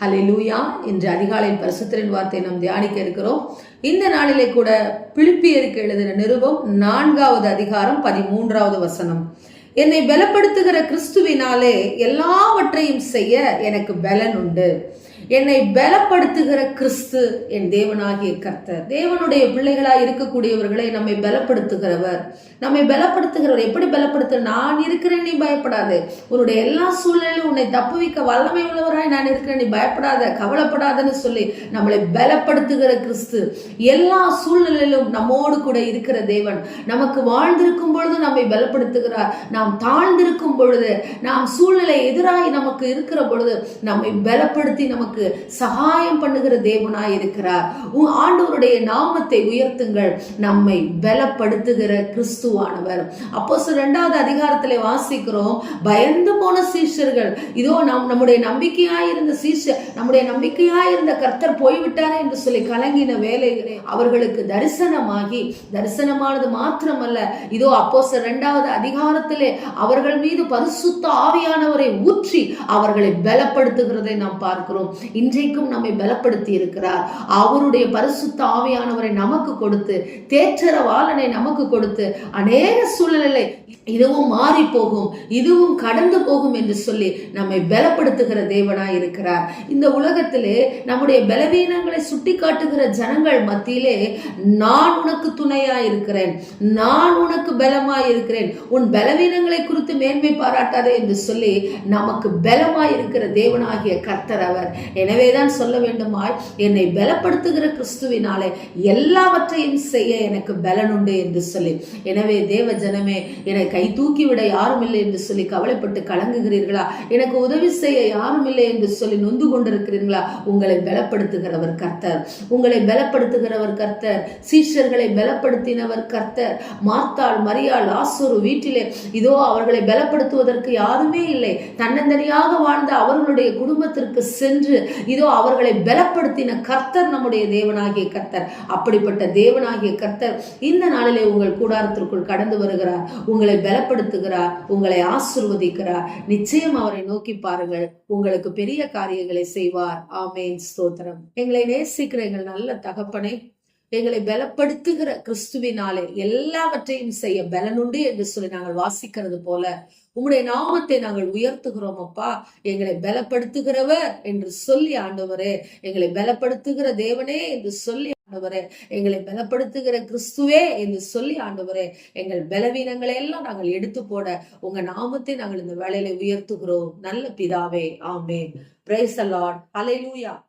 Hallelujah இன்று அதிகாலை பரிசுத்தரின் வார்த்தை நாம் தியானிக்க இருக்கிறோம். இந்த நாளிலே கூட பிலிப்பியருக்கு எழுதின நிருபம் நான்காவது அதிகாரம் பதிமூன்றாவது வசனம். என்னை பலப்படுத்துகிற கிறிஸ்துவினாலே எல்லாவற்றையும் செய்ய எனக்கு பலன் உண்டு. என்னை பலப்படுத்துகிற கிறிஸ்து என் தேவனாகிய கர்த்தர். தேவனுடைய பிள்ளைகளாக இருக்கக்கூடியவர்களை நம்மை பலப்படுத்துகிறவர். நம்மை பலப்படுத்துகிறவர். எப்படி பலப்படுத்த நான் இருக்கிறேன் நீ பயப்படாது. உன்னுடைய எல்லா சூழ்நிலையும் உன்னை தப்புவிக்க வல்லமை உள்ளவராய் நான் இருக்கிறேன் நீ பயப்படாத கவலைப்படாதன்னு சொல்லி நம்மளை பலப்படுத்துகிற கிறிஸ்து. எல்லா சூழ்நிலையிலும் நம்மோடு கூட இருக்கிற தேவன். நமக்கு வாழ்ந்திருக்கும் பொழுது நம்மை பலப்படுத்துகிறார். நாம் தாழ்ந்திருக்கும் பொழுது நாம் சூழ்நிலை எதிராகி நமக்கு இருக்கிற பொழுது நம்மை பலப்படுத்தி நமக்கு சகாயம் பண்ணுகிற தேவனாய் இருக்கிறார். உ- ஆண்டவருடைய நாமத்தை உயர்த்துங்கள். நம்மை பலப்படுத்துகிற கிறிஸ்துவானவர். அப்போ ரெண்டாவது அதிகாரத்திலே வாசிக்கிறோம். பயந்து போன சீஷர்கள். இதோ நம் நம்முடைய நம்பிக்கையாய் இருந்த சீஷர் நம்முடைய நம்பிக்கையாய் இருந்த கர்த்தர் போய்விட்டாரே என்று சொல்லி கலங்கின வேலைகளே அவர்களுக்கு தரிசனமாகி தரிசனமானது மாத்திரமல்ல. இதோ அப்போ ரெண்டாவது அதிகாரத்திலே அவர்கள் மீது பரிசுத்த ஆவியானவரை ஊற்றி அவர்களை பலப்படுத்துகிறதை நாம் பார்க்கிறோம். இன்றைக்கும் நம்மை பலப்படுத்தி இருக்கிறார் அவருடைய பரிசுத்த ஆவியானவரை நமக்கு கொடுத்து தேற்றரவாளனை நமக்கு கொடுத்து அநேக சூழ்நிலை இதுவும் மாறி போகும் இதுவும் கடந்து போகும் என்று சொல்லி நம்மை பலப்படுத்துகிற தேவனாய் இருக்கிறார். இந்த உலகத்திலே நம்முடைய பலவீனங்களை சுட்டி காட்டுகிற ஜனங்கள் மத்தியிலே நான் உனக்கு துணையாய் இருக்கிறேன். நான் உனக்கு பலமாய் இருக்கிறேன். உன் பலவீனங்களை குறித்து மேன்மை பாராட்டாதே என்று சொல்லி நமக்கு பலமாய் இருக்கிற தேவனாகிய கர்த்தர் அவர். எனவேதான் சொல்ல வேண்டுமாய் என்னை பலப்படுத்துகிற கிறிஸ்துவினாலே எல்லாவற்றையும் செய்ய எனக்கு பலனுண்டு உண்டு என்று சொல்லி. எனவே தேவ ஜனமே என்னை கை தூக்கி விட யாரும் இல்லை என்று சொல்லி கவலைப்பட்டு கலங்குகிறீர்களா? எனக்கு உதவி செய்ய யாரும் இல்லை என்று சொல்லி நொந்து கொண்டிருக்கிறீர்களா? உங்களை பலப்படுத்துகிறவர் கர்த்தர். உங்களை பலப்படுத்துகிறவர் கர்த்தர். சீஷர்களை பலப்படுத்தினவர் கர்த்தர். மாத்தாள் மரியாள் ஆசூரு வீட்டிலே இதோ அவர்களை பலப்படுத்துவதற்கு யாருமே இல்லை. தன்னந்தனியாக வாழ்ந்த அவர்களுடைய குடும்பத்திற்கு சென்று இதோ அவர்களை பலப்படுத்தின கர்த்தர் நம்முடைய தேவனாகிய கர்த்தர். அப்படிப்பட்ட தேவனாகிய கர்த்தர் இந்த நாளிலே உங்கள் கூடாரத்திற்குள் கடந்து வருகிறார். உங்களை பலப்படுத்துகிறார். உங்களை ஆசிர்வதிக்கிறார். நிச்சயம் அவரை நோக்கி பாருங்கள். உங்களுக்கு பெரிய காரியங்களை செய்வார். ஆமேன். ஸ்தோத்திரம். எங்களை நேசிக்கிற எங்கள் நல்ல தகப்பனை எங்களை பலப்படுத்துகிற கிறிஸ்துவினாலே எல்லாவற்றையும் செய்ய பலனுண்டு என்று சொல்லி நாங்கள் வாசிக்கிறது போல உம்முடைய நாமத்தை நாங்கள் உயர்த்துகிறோம் அப்பா. எங்களை பலப்படுத்துகிறவர் என்று சொல்லி ஆண்டவரே. எங்களை பலப்படுத்துகிற தேவனே என்று சொல்லி ஆண்டவரே. எங்களை பலப்படுத்துகிற கிறிஸ்துவே என்று சொல்லி ஆண்டவரே. எங்கள் பலவீனங்களை எல்லாம் நாங்கள் எடுத்து போட உங்க நாமத்தை நாங்கள் இந்த வேலையில உயர்த்துகிறோம். நல்ல பிதாவே ஆமேன். Price allot அலையூயா